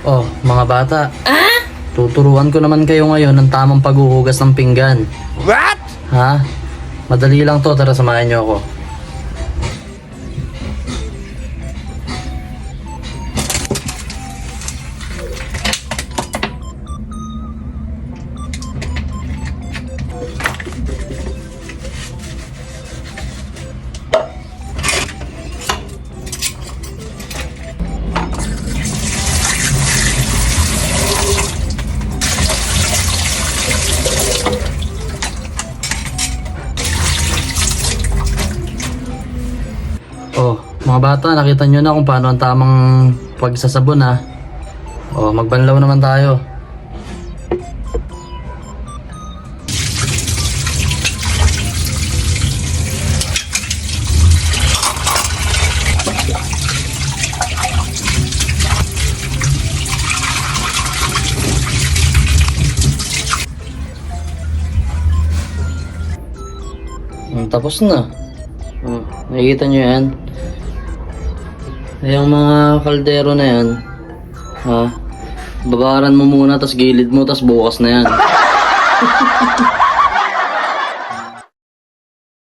Oh, mga bata. Tuturuan ko naman kayo ngayon ng tamang paghuhugas ng pinggan. What? Ha? Madali lang to, tara samahan niyo ako. Oh, mga bata, nakita nyo na kung paano ang tamang pagsasabon ha. Oh, magbanlaw naman tayo. Hmm, tapos na. Oh, nakikita nyo yan? Yung mga kaldero na yan, ha? Babaran mo muna, tas gilid mo, tas bukas na yan.